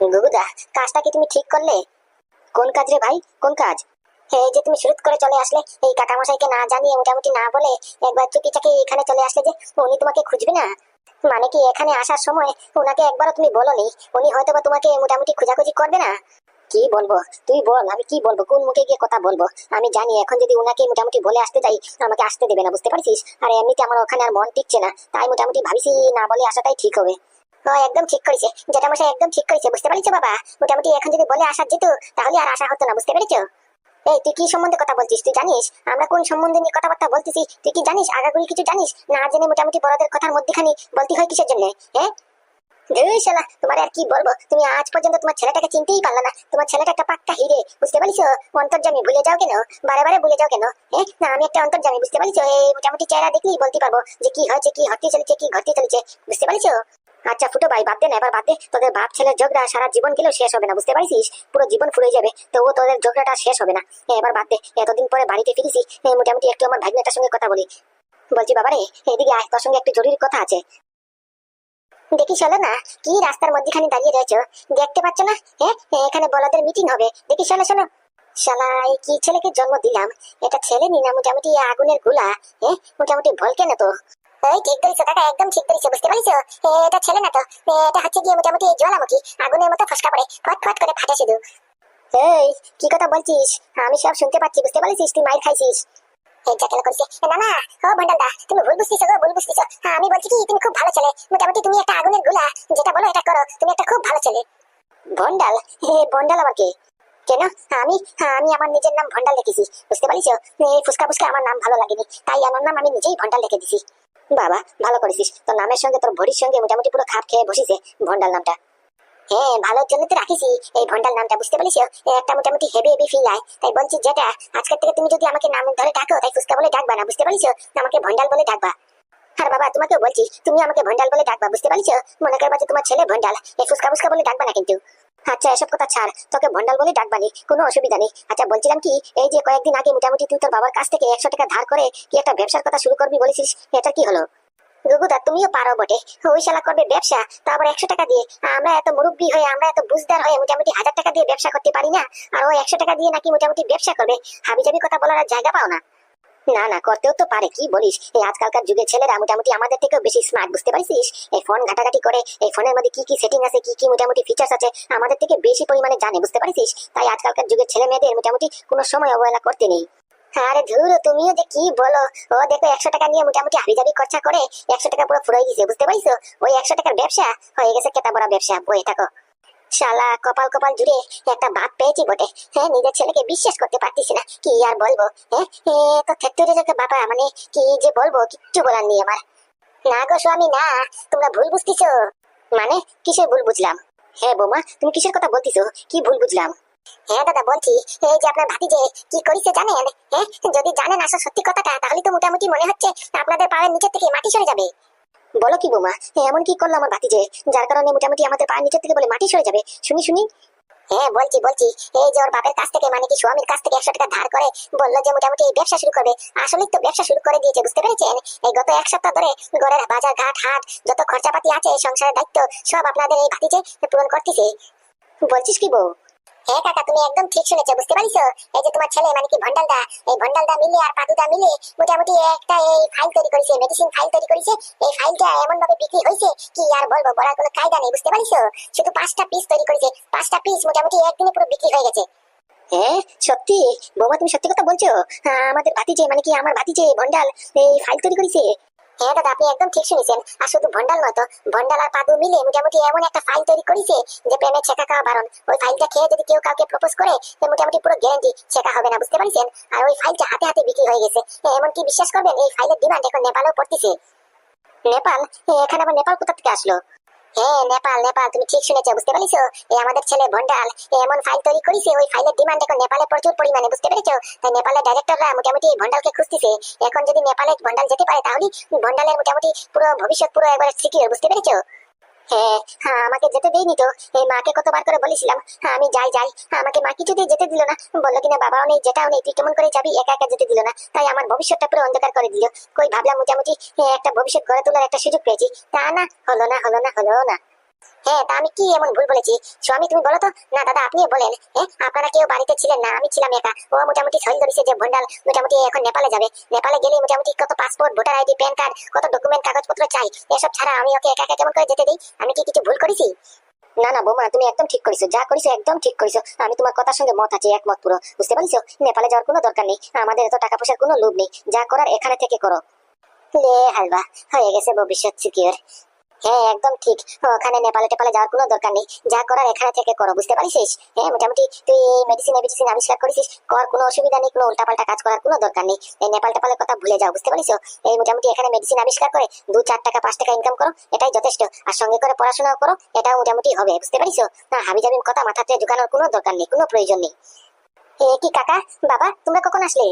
গুগুদা কাজটা কি তুমি ঠিক করলে? কোন কাজ রে ভাই? কোন কাজ? এই যে তুমি শুরু করে চলে আসলে, এই কাকামশাইকে না জানিয়ে মোটামুটি না বলে একবার চুপি চাকি এখানে চলে আসলে যে উনি তোমাকে খুঁজবে না? মানে কি এখানে আসার সময় ওনাকে একবারও তুমি বলনি? উনি হয়তো বা তোমাকে মোটামুটি খোঁজাখুঁজি করবে না? কি বলব? তুই বল, আমি কি বলব? কোন মুখে গিয়ে কথা বলব? আমি জানি এখন যদি উনাকে মোটামুটি বলে আসতে যাই, আমাকে আসতে দেবে না, বুঝতে পারছিস? আর, এমনিতে আমার ওখানে আর মন টিকছে না। তাই মোটামুটি ভাবিছি না বলে আসাটাই ঠিক হবে। একদম ঠিক করেছে। যেটা মশাই একদম ঠিক করেছে, বুঝতে পারছ বাবা? মোটামুটি এখন যদি বলে আসা যেত তাহলে আর আসা হতো না, বুঝতে পেরেছ? এই, তুই কি সম্বন্ধে কথা বলছিস, তুই জানিস? আমরা কোন সম্বন্ধে নিয়ে কথাবার্তা বলতেছি, তুই কি জানিস? আগাগুলি কিছু জানিস? না জেনে মোটামুটি বড়দের কথার মধ্যেখানে বলতে হয় কিসের জন্য হ্যাঁ? ধুই তোমার আর কি বলব? তুমি আজ পর্যন্ত তোমার ছেলেটাকে চিনতেই পারলে না। তোমার ছেলেটা একটা পাক্কা হিরে, বুঝতে পারিস অন্তর্জামী ভুলে যাও কেন? বারে বারে ভুলে যাও কেন? হ্যাঁ? না, আমি একটা অন্তর্জামী বুঝতে পারিস এই মোটামুটি চেহারা দেখলেই বলতে পারব যে কি হয়েছে, কি হতে চলেছে, কি ঘটতে চলেছে, বুঝতে পারিস আচ্ছা ফুটো ভাই, বাদ দে না, এবার বাদ দে। তোদের বাপ ছেলের ঝগড়া সারা জীবন গেলেও শেষ হবে না, বুঝতে পারিস পুরো জীবন ফুরে যাবে তবুও তোদের ঝগড়াটা শেষ হবে না। এবার বাদ দে, এতদিন পরে বাড়িতে ফিরেছি মোটামুটি একটু আমার ভাগ্নেটার সঙ্গে কথা বলি। বলছি বাবা রে এদিকে আয়, তোর সঙ্গে একটু জরুরি কথা আছে। দেখি চলো না, কি রাস্তার মধ্যখানে দাঁড়িয়ে রয়েছো? দেখতে পাচ্ছ না? হ্যাঁ এখানে বলদের মিটিং হবে। দেখি শোনো শোনো। শালা, এই কি ছেলেকে জন্ম দিলাম? এটা ছেলে নি না, মোটামুটি আগুনেরগুলা? হ্যাঁ মোটামুটি ভলকে না তো? এই ঠিক করেছ কাকা একদম ঠিক করেছ বুঝতে পারছ এটা ছেলে না তো। এটা হচ্ছে গিয়ে মোটামুটি জ্বালামুখী আগুনের মতো ফসকা পড়ে ফট ফট করে ফাটে শুধু। এই কি কথা বলছিস? আমি সব শুনতে পাচ্ছি বুঝতে পারছিস তুই মাইর খাইছিস। বুঝতেছো হ্যাঁ, ভন্ডাল হে ভন্ডাল আমাকে কেন? আমি আমি আমার নিজের নাম ভন্ডাল বুঝতে ফুসকা ফুসকা আমার নাম ভালো লাগেনি তাই আমার নাম আমি নিজেই ভন্ডাল রেখে দিছি। বাবা, ভালো করেছিস। তোর নামের সঙ্গে তোর ভরির সঙ্গে মোটামুটি পুরো খাপ খেয়ে বসিছে ভন্ডাল নামটা। হ্যাঁ ভালোর জন্য তো রাখিসি এই ভন্ডাল নামটা, বুঝতে পারিস একটা মোটামুটি হেভি হেভি ফিল হয় তাই বলছি যেটা আজকের থেকে তুমি যদি আমাকে নাম ধরে ডাকো, তাই ফুচকা বলে ডাকবা না, বুঝতে পারিস আমাকে ভন্ডাল বলে ডাকবা। আর বাবা তোমাকে বলছি, তুমি আমাকে ভন্ডাল বলে ডাকবা, বুঝতে পারিস মনে করবা যে তোমার ছেলে ভন্ডাল এই ফুসকা ফুসকা বলে ডাকবা না কিন্তু। আচ্ছা এসব কথা ছাড়, তোকে ভন্ডাল বলে ডাকবানি কোনো অসুবিধা নেই। আচ্ছা বলছিলাম কি, এই যে কয়েকদিন আগে মোটামুটি তুই তোর বাবার কাছ থেকে একশো টাকা ধার করে কি একটা ব্যবসার কথা শুরু করবি বলেছিস? এটা কি হলো? গুগুদা, তুমিও পারো বটে। ওই শালা করবে ব্যবসা, তো আবার একশো টাকা দিয়ে। আমরা এত মুরব্বী হয়ে, আমরা এত বুঝদার হয়ে মোটামুটি হাজার টাকা দিয়ে ব্যবসা করতে পারি না? আর ও একশো টাকা দিয়ে নাকি মোটামুটি ব্যবসা করবে? হাবি জাবি কথা বলার জায়গা পাও না। না না, করতেও তো পারে, কি বলিস? এই আজকালকার যুগের ছেলেরা মোটামুটি আমাদের থেকেও বেশি স্মার্ট বুঝতে পারছিস? এই ফোন ঘাটাঘাটি করে, এই ফোনের মধ্যে কি কি সেটিং আছে, কি কি মোটামুটি ফিচার্স আছে, আমাদের থেকে বেশি পরিমাণে জানে, বুঝতে পারছিস? তাই আজকালকার যুগের ছেলে মেয়েদের মোটামুটি কোনো সময় অবহেলা করতে নেই। আরে ধুর, তুমিও যে কি বলো? ও দেখো, একশো টাকা নিয়ে মোটামুটি হাবিজাবি খরচা করে, একশো টাকা পুরো ফুরাই দিছে, বুঝতে পারছ? ওই একশো টাকার ব্যবসা হয়ে গেছে কেতা বড় ব্যবসা বয়ে থাকো শালা কপাল কপাল জুড়ে একটা বাপ পেয়েছি বটে। হ্যাঁ নিজের ছেলেকে বিশ্বাস করতে পারতিস না। কি আর বলব? হ্যাঁ তো বাবা মানে কি যে বলব কিচ্ছু বলার নেই আমার। না গো স্বামী, না, তোমরা ভুল বুঝতেছো। মানে কিসের ভুল বুঝলাম? হ্যাঁ বৌমা, তুমি কিসের কথা বলতিছো? কি ভুল বুঝলাম? হ্যাঁ দাদা, বলছি, এই যে আপনার ভাতিজে কি করেছে জানেন? হ্যাঁ যদি জানেন আসলে সত্যি কথাটা, তাহলে তো মোটামুটি মনে হচ্ছে আপনাদের পায়ের নিচের থেকে মাটি সরে যাবে। বলো কি বোমা এমন কি করল আমার ভাতিজে, যার কারণে মোটামুটি আমাদের পায়ের নিচে থেকে বলে মাটি সরে যাবে? শুনি শুনি। হ্যাঁ বলছি বলছি। এই যে ওর বাপের কাছ থেকে মানে কি স্বামীর কাছ থেকে একশো টাকা ধার করে বলল যে মোটামুটি এই ব্যবসা শুরু করবে। আসলে তো ব্যবসা শুরু করে দিয়েছে, বুঝতে পেরেছেন? এই গত এক সপ্তাহ ধরে ঘরের বাজার ঘাট, হাট, যত খরচাপাতি আছে সংসারের দায়িত্ব সব আপনাদের এই ভাতিজে পূরণ করতেছে। বলছিস কি বউ? হ্যাঁ কাকা, তুমি একদম ঠিক শুনেছো, বুঝতে পারিস এই যে তোমার ছেলে মানে কি ভন্ডালদা এই ভন্ডালদা মিলে আর পাদুদা মিলে মোটামুটি একটা এই ফাইল তৈরি করেছে মেডিসিন ফাইল তৈরি করেছে। এই ফাইলটা এমন ভাবে বিক্রি হয়েছে কি আর বলব, বলার কোনো কায়দা নেই, বুঝতে পারিস শুধু পাঁচটা পিস তৈরি করেছে, পাঁচটা পিস মোটামুটি একদিনে পুরো বিক্রি হয়ে গেছে। হ্যাঁ সত্যি? বৌমা, তুমি সত্যি কথা বলছো? আমাদের ভাতিজে মানে কি আমার ভাতিজে ভন্ডাল এই ফাইল তৈরি করেছে? হ্যাঁ দাদা, আপনি একদম ঠিক শুনেছেন। আর শুধু ভন্ডাল নয় তো ভন্ডাল আর পাদু মিলে মোটামুটি এমন একটা ফাইল তৈরি করেছে যে ছেঁকা খাওয়া বারণ। ওই ফাইলটা খেয়ে যদি কেউ কাউকে প্রপোজ করে মোটামুটি পুরো গ্যারান্টি ছেঁকা হবে না, বুঝতে পারছেন? আর ওই ফাইলটা হাতে হাতে বিক্রি হয়ে গেছে। এমন কি বিশ্বাস করবেন? এই ফাইলের ডিমান্ড এখন নেপালেও পড়তেছে। নেপাল? এখানে আবার নেপাল কোথা থেকে আসলো? হ্যাঁ নেপাল নেপাল, তুমি ঠিক শুনেছো, বুঝতে পেরেছ? এই আমাদের ছেলে ভন্ডাল এমন ফাইল তৈরি করেছে, ওই ফাইলের ডিমান্ড এখন নেপালে প্রচুর পরিমাণে, বুঝতে পেরেছ? তাই নেপালের ডাইরেক্টররা মোটামুটি ভন্ডালকে খুঁজতেছে। এখন যদি নেপালে ভন্ডাল যেতে পারে তাহলে ভন্ডালের মোটামুটি পুরো ভবিষ্যৎ পুরো একবার সিকিউর বুঝতে পেরেছ? হ্যাঁ আমাকে যেতে দেয়নি তো। এই মাকে কতবার করে বলেছিলাম হ্যাঁ আমি যাই যাই। আমাকে মা কিছুতেই যেতে দিল না। বলল কিনা, বাবাও নেই, যেটাও নেই, তুই কেমন করে যাবি? একা একা যেতে দিল না। তাই আমার ভবিষ্যৎটা পুরো অন্ধকার করে দিল। কই ভাবলাম মোটামুটি একটা ভবিষ্যৎ গড়ে তোলার একটা সুযোগ পেয়েছি। তা না, হলো না হলো না হলো না। হ্যাঁ তা আমি কি এমন ভুল বলেছি? স্বামী, তুমি বলো তো। না, দাদা, আপনিও বলেন হ্যাঁ? আপনারা কেউ বাড়িতে ছিলেন না, আমি ছিলাম একা। ও মোটামুটি সহিল ধরেছে যে ভন্ডাল মোটামুটি এখন নেপালে যাবে। নেপালে গেলে মোটামুটি কত passport voter ID PAN card কত ডকুমেন্ট কাগজপত্র চাই, এসব ছাড়া আমি ওকে একা একা কেমন করে যেতে দিই? আমি কি কিছু ভুল করেছি? না না, বৌমা, তুমি একদম ঠিক করেছ। যা করেছ একদম ঠিক করেছ। আমি তোমার কথার সঙ্গে মত আছি, একমত পুরো। বুঝতে পারছ? নেপালে যাওয়ার কোনো দরকার নেই। আমাদের এত টাকা পয়সার কোনো লোভ নেই। যা করার এখানে থেকে করো। লে হালবা, হয়ে গেছে ভবিষ্যৎ সিকিউর। হ্যাঁ একদম ঠিক। ওখানে নেপালে টেপালে যাওয়ার কোনো দরকার নেই। যা করার এখানে থেকে করো, বুঝতে পারিস হ্যাঁ মোটামুটি তুই মেডিসিন মেডিসিন আবিষ্কার করেছিস, কর, কোনো অসুবিধা নেই, কোনো উল্টাপাল্টা কাজ করার কোনো দরকার নেই। এই নেপাল টেপালের কথা ভুলে যাও, বুঝতে পারিস? এই মোটামুটি এখানে মেডিসিন আবিষ্কার করে দু, চার টাকা, পাঁচ টাকা ইনকাম করো, এটাই যথেষ্ট। আর সঙ্গে করে পড়াশোনাও করো, এটাও মোটামুটি হবে, বুঝতে পারিস? না হাবি জাবির কথা মাথাতে ঢুকানোর কোনো দরকার নেই, কোনো প্রয়োজন নেই। এ কি কাকা? বাবা, তোমরা কখন আসলে?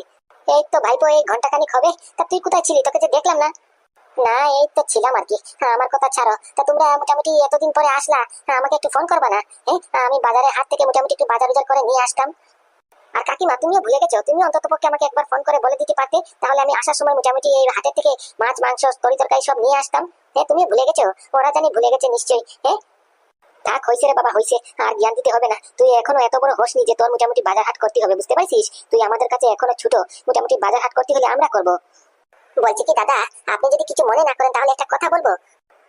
এই তো ভাইপো, এই ঘণ্টা খানিক হবে। তা তুই কোথায় ছিলি? তোকে যে দেখলাম না। না এই তো ছিলাম আর কি। হ্যাঁ, আমার কথা ছাড়ো। তা তোমরা মোটামুটি এতদিন পরে আসলা হ্যাঁ, আমাকে একটু ফোন করবা না? হ্যাঁ আমি বাজারে হাট থেকে মোটামুটি একটু বাজার বাজার করে নিয়ে আসতাম। আর কাকিমা তুমিও ভুলে গেছো? তুমি অন্তত পক্ষে আমাকে একবার ফোন করে বলে দিতে পারতে তাহলে আমি আসার সময় মোটামুটি এই হাটের থেকে মাছ মাংস তরি তরকারি সব নিয়ে আসতাম। হ্যাঁ তুমি ভুলে গেছো? ওরা জানি ভুলে গেছে নিশ্চয়ই। হ্যাঁ? থাক হয়েছে রে বাবা হয়েছে আর জ্ঞান দিতে হবে না। তুই এখনও এত বড় হোসনি যে তোর মোটামুটি বাজার হাট করতে হবে বুঝতে পারছিস? তুই আমাদের কাছে এখনও ছোট। মোটামুটি বাজার হাট করতে হলে আমরা করব। বলছি কি, দাদা, আপনি যদি কিছু মনে না করেন, তাহলে একটা কথা বলব?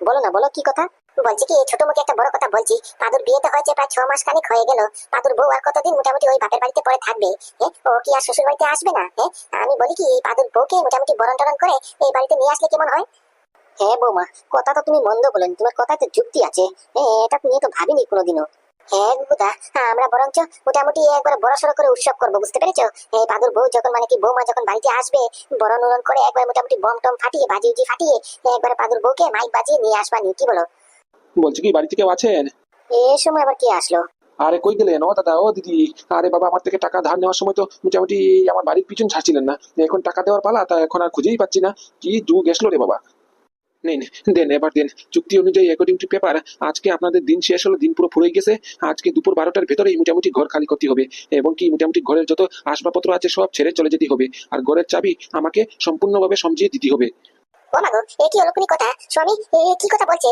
বলো না, বলো, কি কথা? বলছি কি ছোট মুখে একটা বড় কথা বলছি। পাদুর বিয়ে তো হয়েছে প্রায় ছ মাস খানিক হয়ে গেল। পাদুর বউ আর কতদিন মোটামুটি ওই বাপের বাড়িতে পরে থাকবে? ও কি আর শ্বশুর বাড়িতে আসবে না? হ্যাঁ আমি বলি কি পাদুর বউকে মোটামুটি বরণ টরণ করে এই বাড়িতে নিয়ে আসলে কেমন হয়? হ্যাঁ বৌমা, কথা তো তুমি মন্দ বলেন। তোমার কথাতে যুক্তি আছে। হ্যাঁ এটা নিয়ে তো ভাবিনি কোনোদিনও। হ্যাঁ গুদা আমরা বরঞ্চ মোটামুটি একবার বড় সড়ো করে উৎসব করব বুঝতে পেরেছ? এই পাদুর বউ যখন মানে কি বৌমা যখন বাড়িতে আসবে বরণ উরণ করে একবার মোটামুটি বম টম ফাটিয়ে বাজি উজি ফাটিয়ে একবার পাদুর বউকে মাইক বাজিয়ে নিয়ে আসবা নি কি বলো? বলছি কি বাড়িতে কেউ আছেন? এই সময় আবার কি আসলো? আরে কই গেলেন? ও দাদা ও দিদি। আরে বাবা আমার থেকে টাকা ধার নেওয়ার সময় তো মোটামুটি আমার বাড়ির পিছন ছাড়ছিলেন না। এখন টাকা দেওয়ার পালা তা এখন আর খুঁজেই পাচ্ছি না। কি যুগ এসলো রে বাবা। নিন দেন এবার দেন, চুক্তি অনুযায়ী অ্যাকর্ডিং টু পেপার আজকে আপনাদের দিন শেষ হলো, দিন পুরো ফুরে গেছে, আজকে দুপুর বারোটার ভেতরেই মোটামুটি ঘর খালি করতে হবে এবং কি মোটামুটি ঘরের যত আসবাবপত্র আছে সব ছেড়ে চলে যেতে হবে, আর ঘরের চাবি আমাকে সম্পূর্ণভাবে সমঝিয়ে দিতে হবে। ও মাগো কি কথা? স্বামী কি কথা বলছে?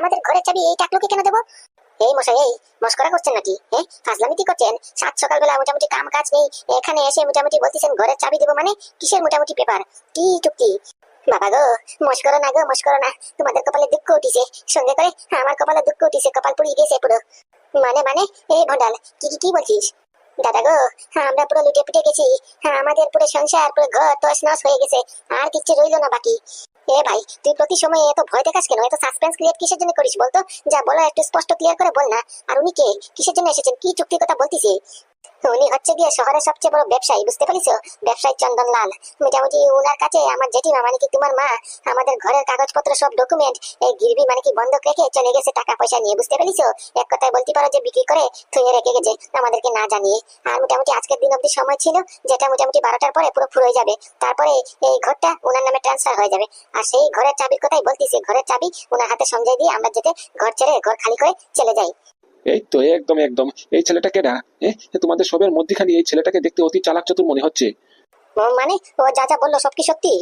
আমাদের ঘরের চাবি এই কেন এই মশাই, এই মস্করা করছেন নাকি? হ্যাঁ করছেন? সাত মোটামুটি কাম কাজ নেই, এখানে এসে মোটামুটি বলতেছেন ঘরের চাবি দেবো মানে কিসের মোটামুটি পেপার কি চুক্তি? বাবা গো মস্করো না গো মস্করো না। তোমাদের কপালে দুঃখ উঠিছে। সঙ্গে করে আমার কপালে দুঃখ উঠিছে, কপাল পুড়িয়ে গেছে পুরো। মানে মানে এই ভন্ডাল কি কি কি বলছিস? দাদা গো, আমরা পুরো লুটে পুটে গেছি। আমাদের পুরো সংসার, পুরো ঘর তস নস হয়ে গেছে। আর কিচ্ছু রইল না বাকি। এ ভাই, তুই প্রতি সময় এত ভয় দেখাস কেন? এত সাসপেন্স ক্রিয়েট কিসের জন্য করিস বলতো? যা বলো, একটু স্পষ্ট ক্লিয়ার করে বল না। আর উনি কে? কিসের জন্য এসেছেন? কি চুক্তির কথা বলতিছি? উনি হচ্ছে গিয়ে শহরের সবচেয়ে বড় ব্যবসায়ী, বুঝতে পারিস ব্যবসায়ী মোটামুটি ওনার কাছে আমার জেঠিমা মানে কি তোমার মা, আমাদের ঘরের কাগজপত্র সব ডকুমেন্ট এই গিরবি মানে কি বন্ধক রেখে চলে গেছে টাকা পয়সা নিয়ে, বুঝতে পারিস এক কথায় বলতে পারো যে বিক্রি করে থুয়ে রেখে গেছে, আমাদেরকে না জানিয়ে। আর মোটামুটি আজকের দিন অব্দি সময় ছিল, যেটা মোটামুটি বারোটার পরে পুরো যাবে। তারপরে এই ঘরটা নামে ট্রান্সফার হয়ে যাবে। আর সেই ঘরের চাবির কথাই বলতেছি, ঘরের চাবি ওনার হাতে সমঝাই দিয়ে আমরা যেতে ঘর ছেড়ে, ঘর খালি করে চলে যাই। এই তো একদম একদম। এই ছেলেটা না তোমাদের সবের মধ্যখানে এই ছেলেটাকে দেখতে অতি চালাক চতুর মনে হচ্ছে। মানে ও যা যা বলল সব কি সত্যি?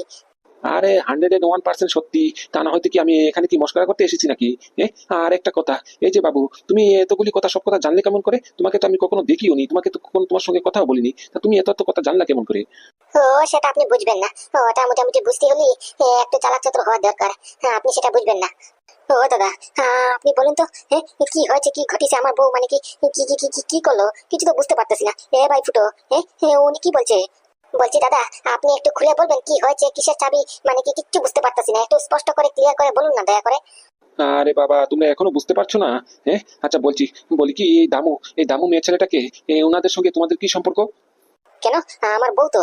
আরে হান্ড্রেড এন্ড ওয়ান পার্সেন্ট সত্যি তা না হয়তো কি আমি এখানে কি মস্করা করতে এসেছি নাকি? এ আর একটা কথা এই যে বাবু তুমি এতগুলি কথা সব কথা জানলে কেমন করে? তোমাকে তো আমি কখনো দেখিও নি তোমাকে তো কখনো তোমার সঙ্গে কথাও বলিনি তা তুমি এত এত কথা জানলা কেমন করে? ও সেটা আপনি বুঝবেন না। ওটা মোটামুটি বুঝতে হলে একটু চালাক হওয়া দরকার। হ্যাঁ আপনি সেটা বুঝবেন না। ও দাদা হ্যাঁ আপনি বলুন তো হ্যাঁ কি হয়েছে কি ঘটিছে আমার বউ মানে কি কি কি কি করল? কিছু তো বুঝতে পারতেছি না। এ ভাই ফুটো হ্যাঁ হ্যাঁ, উনি কি বলছে? বলছি দাদা আপনি একটু খুলে বলবেন কি হয়েছে কিসের চাবি? মানে কি কিচ্ছু বুঝতে পারতেছি না। একটু স্পষ্ট করে ক্লিয়ার করে বলুন না দয়া করে। আরে বাবা তোমরা এখনও বুঝতে পারছ না? হ্যাঁ? আচ্ছা বলছি বলি কি এই দামু এই দামু মেয়ে ছেলেটাকে ওনাদের সঙ্গে তোমাদের কি সম্পর্ক? কেন? আমার বউ তো।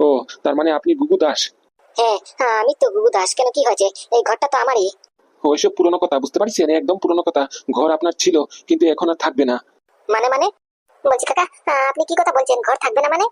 ও তার মানে আপনি গুগু দাস? হ্যাঁ হ্যাঁ, আমি তো গুগু দাস। কেন কি হয়েছে? এই ঘরটা তো আমারই। ওইসব পুরনো কথা বুঝতে পারছেন একদম পুরনো কথা। ঘর আপনার ছিল কিন্তু এখন আর থাকবে না। মানে মানে? বলছি কাকা আপনি কি কথা বলছেন? ঘর থাকবে না মানে?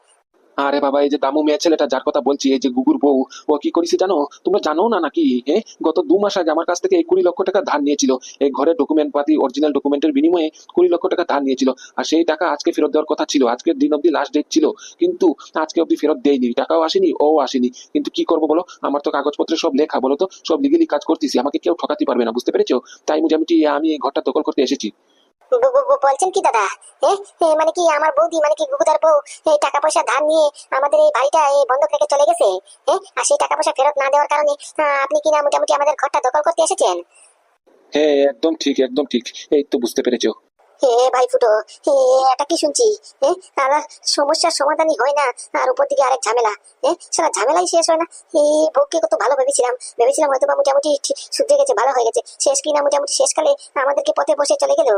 আরে বাবা, এই যে দামু মেয়ে ছেলেটা, যার কথা বলছি, এই যে গুগুর বউ, ও কি করেছে জানো? তোমরা জানো না নাকি? হ্যাঁ গত দু মাস আগে আমার কাছ থেকে এই কুড়ি লক্ষ টাকা ধার নিয়েছিল। এই ঘরের ডকুমেন্ট পাতি অরিজিনাল ডকুমেন্টের বিনিময়ে কুড়ি লক্ষ টাকা ধার নিয়েছিল। আর সেই টাকা আজকে ফেরত দেওয়ার কথা ছিল। আজকের দিন অব্দি লাস্ট ডেট ছিল। কিন্তু আজকে অব্দি ফেরত দেয়নি টাকাও আসেনি ও আসেনি। কিন্তু কি করব বলো? আমার তো কাগজপত্রে সব লেখা, বলো তো? সব লিগেলি কাজ করতেছি। আমাকে কেউ ঠকাতে পারবে না, বুঝতে পেরেছ? তাই মোটামুটি আমি এই ঘরটা দখল করতে এসেছি। বলছেন কি দাদা? এ, মানে কি আমার বৌদি মানে কি গুগুদার বউ এই টাকা পয়সা ধার নিয়ে আমাদের এই বাড়িটা এই বন্ধক রেখে চলে গেছে? হ্যাঁ? আর সেই টাকা পয়সা ফেরত না দেওয়ার কারণে আপনি কি না মোটামুটি আমাদের ঘরটা দখল করতে এসেছেন? হ্যাঁ একদম ঠিক একদম ঠিক। এই তো বুঝতে পেরেছ। হে ভাই ফুটো হে এটা কি শুনছি? হ্যাঁ সমস্যার সমাধানই হয় না আর উপর দিকে আরেক ঝামেলা। হ্যাঁ সারা ঝামেলাই শেষ হয় না। এই বউকে কত ভালো ভেবেছিলাম। ভেবেছিলাম হয়তো বা মোটামুটি শুধরে গেছে ভালো হয়ে গেছে। শেষ কিনা মোটামুটি শেষকালে আমাদেরকে পথে বসে চলে গেল?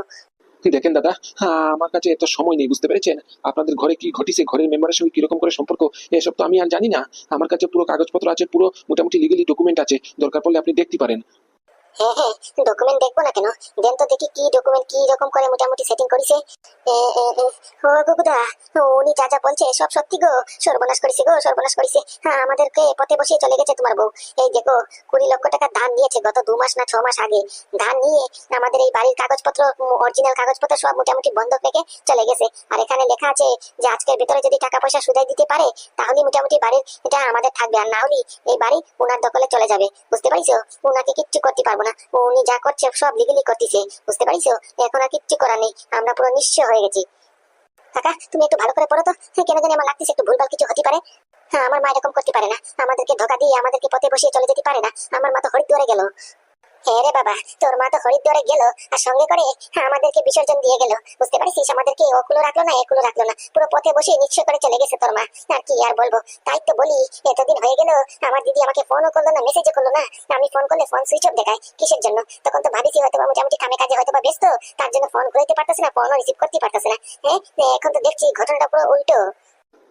দেখেন দাদা হ্যাঁ, আমার কাছে এত সময় নেই বুঝতে পেরেছেন? আপনাদের ঘরে কি ঘটিছে? ঘরের মেম্বারের সঙ্গে কীরকম করে সম্পর্ক? এসব তো আমি আর জানি না। আমার কাছে পুরো কাগজপত্র আছে পুরো মোটামুটি লিগেলি ডকুমেন্ট আছে। দরকার পড়লে আপনি দেখতে পারেন। হ্যাঁ হ্যাঁ ডকুমেন্ট দেখব না কেন? দেন তো দেখি কি ডকুমেন্ট কি রকম করে মোটামুটি সেটিং করেছে। ও গুগুদা উনি যা যা বলছে সব সত্যি গো। সর্বনাশ করেছে গো, সর্বনাশ করেছে। হ্যাঁ আমাদেরকে পথে বসিয়ে চলে গেছে তোমার বউ। এই দেখো, কুড়ি লক্ষ টাকা ধান নিয়েছে গত দু মাস না ছ মাস আগে। ধান নিয়ে আমাদের এই বাড়ির কাগজপত্র অরিজিনাল কাগজপত্র সব মোটামুটি বন্ধ রেখে চলে গেছে। আর এখানে লেখা আছে যে আজকের ভিতরে যদি টাকা পয়সা সুদাই দিতে পারে, তাহলে মোটামুটি বাড়ির এটা আমাদের থাকবে। আর না হলে এই বাড়ি ওনার দখলে চলে যাবে। বুঝতে পারিছো ওনাকে কিচ্ছু করতে পারব না। উনি যা করছে সব লিগেলি করতেছে। বুঝতে পারিছো এখন আর কিচ্ছু করার নেই। আমরা পুরো নিঃস্ব হয়ে গেছি। কাকা তুমি একটু ভালো করে পড়ো তো। হ্যাঁ, কেন জানি আমার লাগতেছে একটু ভুলভাল কিছু হতে পারে। হ্যাঁ আমার মা এরকম করতে পারে না। আমাদেরকে ধোকা দিয়ে আমাদেরকে পথে বসিয়ে চলে যেতে পারে না। আমার মা তো হরিদ্বারে গেল। হ্যাঁ রে বাবা, তোর মা তো হরিদ্বারে গেল আর সঙ্গে করে আমাদেরকে বিসর্জন দিয়ে গেল। বুঝতে পারছিস? আমাদেরকে ওকুলো রাখল না একুলো রাখল না। পুরো পথে বসে নিশ্চয় করে চলে গেছে তোর মা। আর কি আর বলব? তাই তো বলি, এতদিন হয়ে গেল, আমার দিদি আমাকে ফোনও করল না মেসেজও করল না। আমি ফোন করলে ফোন সুইচ অফ দেখায় কিসের জন্য? তখন তো ভাবিছি হয়তো বা মোটামুটি কামে কাজে হয়তো বা ব্যস্ত, তার জন্য ফোন করতে পারতেছে না ফোনও রিসিভ করতে পারতেছে না। হ্যাঁ এখন তো দেখছি ঘটনাটা পুরো উল্টো।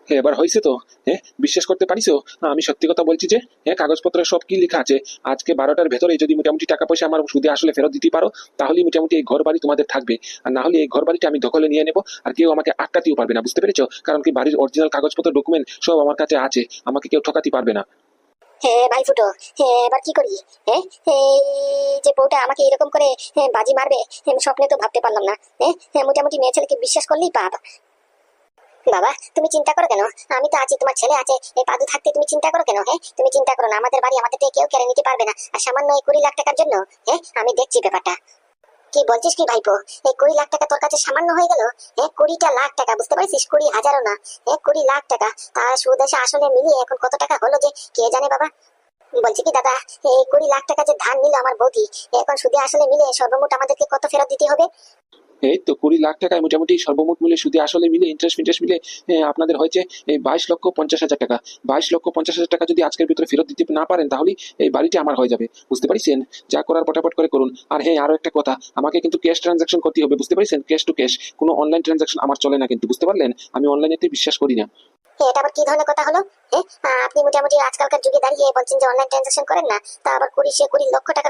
এবার হয়েছে তো। হ্যাঁ বিশ্বাস করতে পারিছো আমি সত্যি কথা বলছি যে হ্যাঁ কাগজপত্রে সব কি লেখা আছে? আজকে বারোটার ভেতরে যদি মোটামুটি টাকা পয়সা আমার সুদে আসলে ফেরত দিতে পারো তাহলে মোটামুটি এই ঘর বাড়ি তোমাদের থাকবে। আর না হলে এই ঘর বাড়িটা আমি দখলে নিয়ে নেব আর কেউ আমাকে আটকাতেও পারবে না বুঝতে পেরেছ? কারণ কি বাড়ির অরিজিনাল কাগজপত্র ডকুমেন্ট সব আমার কাছে আছে আমাকে কেউ ঠকাতে পারবে না। হ্যাঁ ভাই ফুটো এবার কি করি? হ্যাঁ যে বউটা আমাকে এরকম করে বাজি মারবে স্বপ্নে তো ভাবতে পারলাম না। হ্যাঁ হ্যাঁ, মোটামুটি মেয়ে ছেলেকে বিশ্বাস করলেই পাপ বাবা, তুমি চিন্তা করো কেন? আমি তো আছি, তোমার ছেলে আছে, এই পাদু থাকতে তুমি চিন্তা করো কেন হ্যাঁ? তুমি চিন্তা করো না, আমাদের বাড়ি আমাদের থেকে কেউ কেড়ে নিতে পারবে না। আর সামান্য এই কুড়ি লাখ টাকার জন্য হ্যাঁ আমি দেখছি ব্যাপারটা। কি বলছিস কি ভাইপো? এই কুড়ি লাখ টাকা তোর কাছে সামান্য হয়ে গেল? হ্যাঁ কুড়িটা লাখ টাকা, বুঝতে পারছিস? কুড়ি হাজারও না। হ্যাঁ কুড়ি লাখ টাকা। তার সুদ এসে আসলে মিলিয়ে এখন কত টাকা হলো যে, কে জানে বাবা? বলছি কি দাদা, এই কুড়ি লাখ টাকা যে ধান নিল আমার বৌদি, এখন সুদে আসলে মিলে সর্বমোট আমাদেরকে কত ফেরত দিতে হবে? এই তো কুড়ি লাখ টাকায় মোটামুটি সর্বমোট মিলে সুদে আসলে মিলে ইন্টারেস্ট ফিন্টারেস্ট মিলে আপনাদের হয়েছে বাইশ লক্ষ পঞ্চাশ হাজার টাকা। বাইশ লক্ষ পঞ্চাশ হাজার টাকা যদি আজকের ভিতরে ফেরত দিতে না পারেন, তাহলে এই বাড়িটি আমার হয়ে যাবে। বুঝতে পারছেন? যা করার পটাপট করে করুন। আর হ্যাঁ আরও একটা কথা, আমাকে কিন্তু ক্যাশ ট্রানজাকশন করতে হবে, বুঝতে পারছেন? ক্যাশ টু ক্যাশ কোনো অনলাইন ট্রানজাকশন আমার চলে না কিন্তু, বুঝতে পারলেন? আমি অনলাইনেতে বিশ্বাস করি না। কুড়ি সে টাকা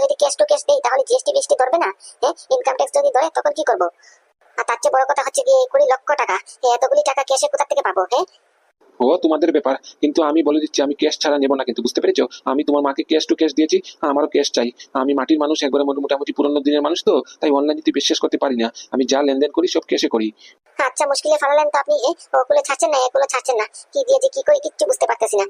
যদি ক্যাশ টু তাহলে জিএসটি বিএসটি ধরবে না? ইনকাম ট্যাক্স যদি তখন কি করব? তার চেয়ে বড় কথা হচ্ছে কি কুড়ি লক্ষ টাকা এতগুলি টাকা ক্যাশে কোথা থেকে পাবো? হ্যাঁ ও, তোমাদের ব্যাপার। কিন্তু আমি বলে দিচ্ছি, আমি ক্যাশ ছাড়া নেব না, কিন্তু বুঝতে পেরেছ? আমি তোমার মাকে ক্যাশ টু ক্যাশ দিয়েছি, আমারও ক্যাশ চাই। আমি মাটির মানুষ, একবারে মোটা- মোটামুটি পুরনো দিনের মানুষ তো, তাই অনলাইন দিতে বিশ্বাস করতে পারি না। আমি যা লেনদেন করি, সব ক্যাশে করি। আচ্ছা মুশকিলে ফালালেন তো আপনি ওগুলো ছাড়ছেন না এগুলো ছাড়ছেন না। কি দিয়ে যে কি করি, কিচ্ছু বুঝতে পারতেছি না।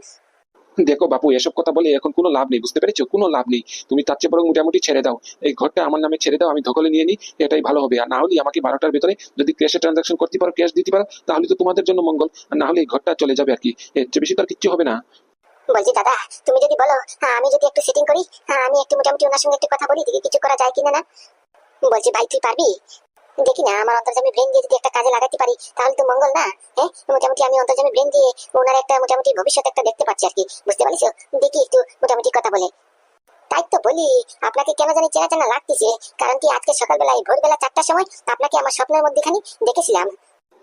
দেখো বাপু, এসব কথা বলে এখন কোনো লাভ নেই, বুঝতে পেরেছ? কোনো লাভ নেই। তুমি তার চেয়ে বরং মোটামুটি ছেড়ে দাও। এই ঘরটা আমার নামে ছেড়ে দাও, আমি দখলে নিয়ে নিই, এটাই ভালো হবে। আর না হলে আমাকে বারোটার ভেতরে যদি ক্যাশে ট্রানজাকশন করতে পারো ক্যাশ দিতে পারো, তাহলে তো তোমাদের জন্য মঙ্গল। আর না হলে এই ঘরটা চলে যাবে আর কি। এর চেয়ে বেশি তো আর কিচ্ছু হবে না। বলছি, দাদা, তুমি যদি বলো হ্যাঁ আমি যদি একটু সেটিং করি হ্যাঁ আমি একটু মোটামুটি ওনার সঙ্গে একটু কথা বলি, দেখি কিছু করা যায় কিনা না। বলছি, ভাই, তুই পারবি? দেখি না আমার অন্তর্জামী ব্রেন দিয়ে যদি একটা কাজে লাগাতে পারি তাহলে তো মঙ্গল না হ্যাঁ? মোটামুটি আমি অন্তর্জামী ব্রেন দিয়ে ওনার একটা মোটামুটি ভবিষ্যৎ একটা দেখতে পাচ্ছি আর কি বুঝতে পারছ দেখি একটু মোটামুটি কথা বলে। তাই তো বলি আপনাকে কেন জানি চেনা চেনা লাগতেছে কারণ কি আজকে সকালবেলা সকালবেলায় ভোরবেলা চারটার সময় আপনাকে আমার স্বপ্নের মধ্যেখানে দেখেছিলাম।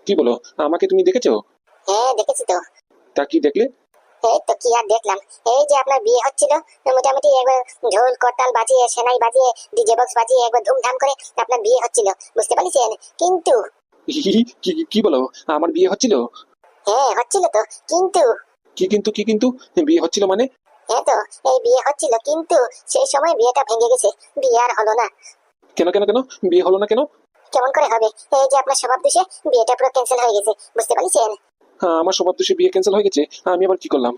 কি বলো আমাকে তুমি দেখেছ? হ্যাঁ দেখেছি তো। তা কি দেখলে? এই তো কি আর দেখলাম। এই যে আপনার বিয়ে হচ্ছিল মোটামুটি একবার ঢোল করতাল বাজিয়ে সেনাই বাজিয়ে ডিজে বক্স বাজিয়ে একবার ধুমধাম করে আপনার বিয়ে হচ্ছিল। বুঝতে পারছেন কিন্তু কি বলো? আমার বিয়ে হচ্ছিল? হ্যাঁ হচ্ছিল তো কিন্তু কি কিন্তু কি কিন্তু? বিয়ে হচ্ছিল মানে? হ্যাঁ তো এই বিয়ে হচ্ছিল কিন্তু সেই সময় বিয়েটা ভেঙে গেছে। বিয়ে আর হলো না। কেন কেন কেন? বিয়ে হলো না কেন? কেমন করে হবে? এই যে আপনার স্বভাব দোষে বিয়েটা পুরো ক্যান্সেল হয়ে গেছে। বুঝতে পারছেন আমার স্বভাব দোষে বিয়ে ক্যান্সেল হয়ে গেছে। আমি আবার কি করলাম?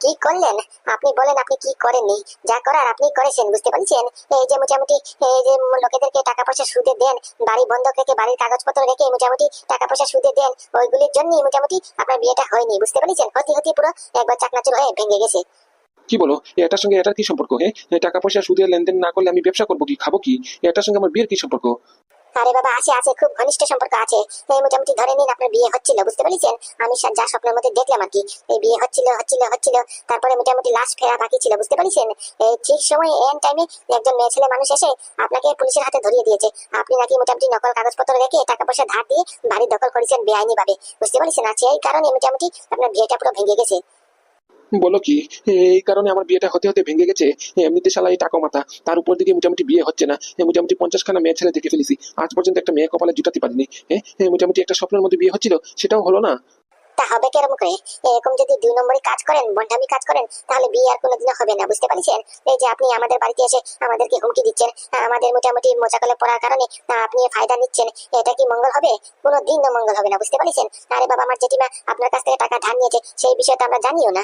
কি করলেন? আপনি বলেন আপনি কি করেননি? যা করার আপনি করেছেন বুঝতে পারছেন? এই যে মোটামুটি এই যে লোকেদেরকে টাকা পয়সা সুদে দেন বাড়ি বন্ধক রেখে বাড়ির কাগজপত্র রেখে মোটামুটি টাকা পয়সা সুদে দেন ওইগুলির জন্যই মোটামুটি আপনার বিয়েটা হয়নি বুঝতে পারছেন? হতে হতে পুরো একবার চাকনাচুর হয়ে ভেঙে গেছে। কি বলো? এটার সঙ্গে এটার কি সম্পর্ক হ্যাঁ টাকা পয়সা সুদে লেনদেন না করলে আমি ব্যবসা করব কি খাব কি? এটার সঙ্গে আমার বিয়ের কি সম্পর্ক? আরে বাবা, আছে আছে, খুব ঘনিষ্ঠ সম্পর্ক আছে। এই মোটামুটি ধরে নিন আপনার বিয়ে হচ্ছিল, বুঝতে পেরেছেন? আমি যা স্বপ্নের মধ্যে দেখলাম আর কি। এই বিয়ে হচ্ছিল হচ্ছিল হচ্ছিল, তারপরে মোটামুটি লাস্ট ফেরা বাকি ছিল, বুঝতে পেরেছেন? এই ঠিক সময় এন টাইমে একজন মেয়ে ছেলে মানুষ এসে আপনাকে পুলিশের হাতে ধরিয়ে দিয়েছে। আপনি নাকি মোটামুটি নকল কাগজপত্র রেখে টাকা পয়সা ধার দিয়ে বাড়ি দখল করেছেন বেআইনি ভাবে বুঝতে পেরেছেন? আছে এই কারণে মোটামুটি আপনার বিয়েটা পুরো ভেঙে গেছে। বলো কি, এই কারণে আমার বিয়েটা হতে হতে ভেঙে গেছে। এমনিতে শালা এই টাকা মাথা। তার উপর দিকে মোটামুটি বিয়ে হচ্ছে না। মোটামুটি পঞ্চাশ খানা মেয়ে ছেলে দেখে ফেলেছি। আজ পর্যন্ত একটা মেয়ে কপালে জুটাতে পারিনি হ্যাঁ মোটামুটি একটা স্বপ্নের মধ্যে বিয়ে হচ্ছিল, সেটাও হলো না। তা হবে কেরম করে? এরকম যদি দুই নম্বরই কাজ করেন, বন্ধামি কাজ করেন, তাহলে বিয়ে আর কোনোদিনও হবে না, বুঝতে পারছেন? এই যে আপনি আমাদের বাড়িতে এসে আমাদেরকে হুমকি দিচ্ছেন, আমাদের মোটামুটি মোচাকলে পড়ার কারণে আপনি ফায়দা নিচ্ছেন, এটা কি মঙ্গল হবে? কোনো দিন না মঙ্গল হবে না, বুঝতে পারছেন? আরে বাবা, আমার জেঠিমা আপনার কাছ থেকে টাকা ধার নিয়েছে, সেই বিষয়ে তো আমরা জানিও না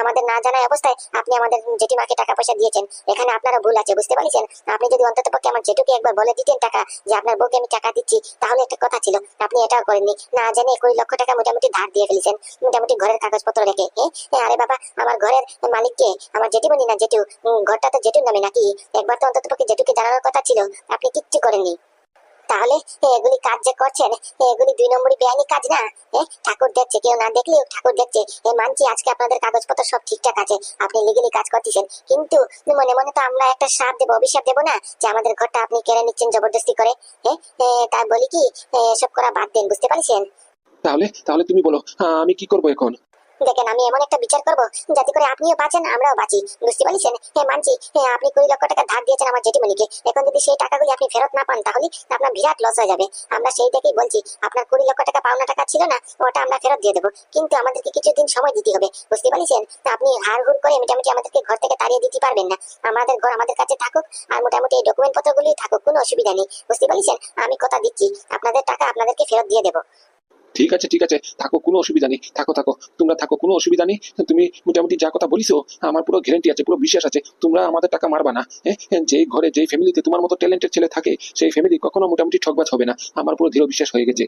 আমাদের না জানা অবস্থায় আপনি আমাদের জেঠিমাকে টাকা পয়সা দিয়েছেন, এখানে আপনারা ভুল আছে, বুঝতে পারছেন? আপনি যদি অন্তত পক্ষে আমার জেঠুকে একবার বলে দিতেন টাকা, যে আপনার বউকে আমি টাকা দিচ্ছি, তাহলে একটা কথা ছিল, আপনি এটাও করেননি, না জানি কুড়ি লক্ষ টাকা মোটামুটি ধার দিয়ে ফেলেছেন। মোটামুটি ঘরের কাগজপত্র রেখে আরে বাবা, আমার ঘরের মালিককে, আমার জেঠিমণি না জেঠু ঘরটা তো জেঠুর নামে নাকি? একবার তো অন্তত পক্ষে জেঠুকে জানানোর কথা ছিল, আপনি কিচ্ছু করেননি। তাহলে এগুলি কাজ যে করছেন এগুলি দুই নম্বরই বেআইনি কাজ না? ঠাকুর দেখছে, কেউ না দেখলেও ঠাকুর দেখছে, এ, মানছি আজকে আপনাদের কাগজপত্র সব ঠিকঠাক আছে, আপনি লিগেলি কাজ করতেছেন। কিন্তু মনে মনে তো আমরা একটা সাপ দেবো, অভিশাপ দেবো না, যে আমাদের ঘরটা আপনি কেড়ে নিচ্ছেন জবরদস্তি করে? হ্যাঁ তাই বলি কি এসব করা বাদ দেন, বুঝতে পারছেন? তাহলে তাহলে তুমি বলো আমি কি করব এখন? দেখেন, আমি এমন একটা বিচার করব, যাতে করে আপনিও বাঁচেন, আমরাও বাঁচি। বুঝতে পারছেন? হ্যাঁ মানছি। হ্যাঁ আপনি কুড়ি লক্ষ টাকা ধার দিয়েছেন আমার জেঠিমণিকে। এখন যদি সেই টাকাগুলি আপনি ফেরত না পান, তাহলে আপনার বিরাট লস হয়ে যাবে। আমরা সেই থেকেই বলছি, আপনার কুড়ি লক্ষ টাকা পাওনা টাকা ছিল না, ওটা আমরা ফেরত দিয়ে দেবো। কিন্তু আমাদেরকে কিছুদিন সময় দিতে হবে, বুঝতে পারছেন? আপনি হাড় হুড় করে মোটামুটি আমাদেরকে ঘর থেকে তাড়িয়ে দিতে পারবেন না। আমাদের ঘর আমাদের কাছে থাকুক, আর মোটামুটি এই ডকুমেন্ট পত্রগুলি থাকুক, কোনো অসুবিধা নেই। বুঝতে পারছেন? আমি কথা দিচ্ছি, আপনাদের টাকা আপনাদেরকে ফেরত দিয়ে দেবো। ঠিক আছে ঠিক আছে, থাকো, কোনো অসুবিধা নেই, থাকো থাকো, তোমরা থাকো, কোনো অসুবিধা নেই, তুমি মোটামুটি যা কথা বলিছো, আমার পুরো গ্যারেন্টি আছে, পুরো বিশ্বাস আছে, তোমরা আমাদের টাকা মারবা না হ্যাঁ? যে ঘরে যে ফ্যামিলিতে তোমার মতো ট্যালেন্টেড ছেলে থাকে, সেই ফ্যামিলি কখনো মোটামুটি ঠকবাজ হবে না, আমার পুরো দৃঢ় বিশ্বাস হয়ে গেছে।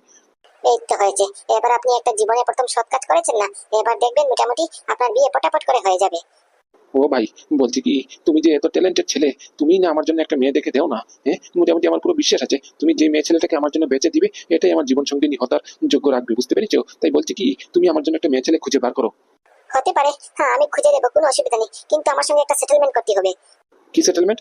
এই তো হয়েছে, এবার আপনি একটা জীবনে প্রথম সৎ কাজ করেছেন না? এবার দেখবেন মোটামুটি আপনার বিয়ে পটাপট করে হয়ে যাবে। ও ভাই বলছি কি তুমি যে এত ট্যালেন্টেড ছেলে তুমি না আমার জন্য একটা মেয়ে দেখে দেও না হ্যাঁ? মোটামুটি আমার পুরো বিশ্বাস আছে। তুমি যে মেয়ে ছেলেটাকে আমার জন্য বেঁচে দিবে এটাই আমার জীবন সঙ্গিনী হতার যোগ্য রাখবে বুঝতে পেরেছ? তাই বলছি কি তুমি আমার জন্য একটা মেয়ে ছেলে খুঁজে বার করো। হতে পারে। হ্যাঁ আমি খুঁজে দেবো কোনো অসুবিধা নেই। কিন্তু আমার সঙ্গে একটা সেটেলমেন্ট করতে হবে। কি সেটেলমেন্ট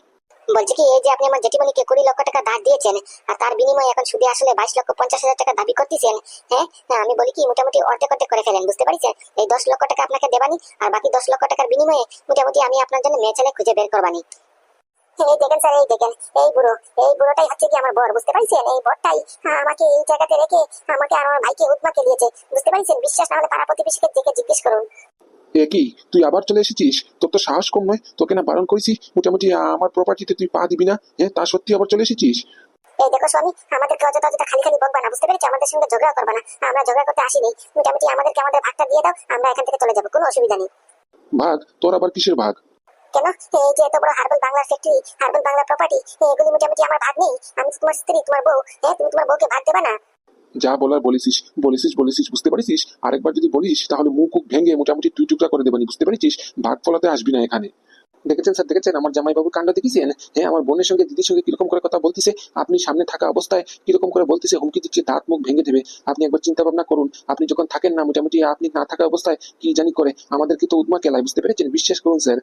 বলছি কি এই যে আপনি আমার জেঠিমণিকে কুড়ি লক্ষ টাকা ধার দিয়েছেন আর তার বিনিময়ে এখন সুদে আসলে বাইশ লক্ষ পঞ্চাশ হাজার টাকা দাবি করতেছেন হ্যাঁ? হ্যাঁ, আমি বলি কি মোটামুটি অর্ধেক অর্ধেক করে ফেলেন বুঝতে পারছেন? এই দশ লক্ষ টাকা আপনাকে দেবানি আর বাকি দশ লক্ষ টাকার বিনিময়ে মোটামুটি আমি আপনার জন্য মেয়ে ছেলে খুঁজে বের করবানি। এই দেখেন স্যার এই দেখেন এই বুড়ো এই বুড়োটাই হচ্ছে কি আমার বর বুঝতে পারছেন? এই বরটাই আমাকে এই জায়গাতে রেখে আমাকে আর আমার ভাইকে উৎমা খেলিয়েছে বুঝতে পারছেন? বিশ্বাস না হলে পাড়া প্রতিবেশীকে দেখে জিজ্ঞেস করুন। এ কি তুই আবার চলে এসেছিস? তোর তো সাহস কম নয় তোকে না বারণ করেছি? মোটামুটি আমার প্রপার্টিতে তুই পা দিবি না? হ্যাঁ তা সত্যি আবার চলে এসেছিস? এই দেখো স্বামী আমাদেরকে অযথা অযথা খালি খালি বকবা না বুঝতে পেরেছি? আমাদের সঙ্গে ঝগড়া করবা না। আমরা ঝগড়া করতে আসিনি। মোটামুটি আমাদেরকে আমাদের ভাগটা দিয়ে দাও আমরা এখান থেকে চলে যাব কোনো অসুবিধা নেই। ভাগ? তোর আবার কিসের ভাগ? কেন? এই যে এত বড় হার্বাল বাংলার ফ্যাক্টরি হার্বাল বাংলা প্রপার্টি এগুলি মোটামুটি আমার ভাগ নেই। আমি তোমার স্ত্রী তোমার বউ হ্যাঁ তুমি তোমার বউকে ভাগ দেবা না? যা বলার বলেছিস বলেছিস বলেছিস, বুঝতে পারিস আরেকবার যদি বলিস, তাহলে মুখ ভেঙে মোটামুটি তুই টুকরা করে দেবানি বুঝতে পারিস ভাগ ফলাতে আসবি না এখানে। দেখেছেন স্যার, দেখেছেন? আমার জামাইবাবুর কাণ্ড দেখেছেন? হ্যাঁ আমার বোনের সঙ্গে, দিদির সঙ্গে কীরকম করে কথা বলতেছে? আপনি সামনে থাকা অবস্থায় কীরকম করে বলতেছে? হুমকি দিচ্ছে, দাঁত মুখ ভেঙে দেবে। আপনি একবার চিন্তা ভাবনা করুন। আপনি যখন থাকেন না, মোটামুটি আপনি না থাকা অবস্থায় কি জানি করে? আমাদেরকে তো উদ্মা কেলায়, বুঝতে পেরেছেন? বিশ্বাস করুন, স্যার।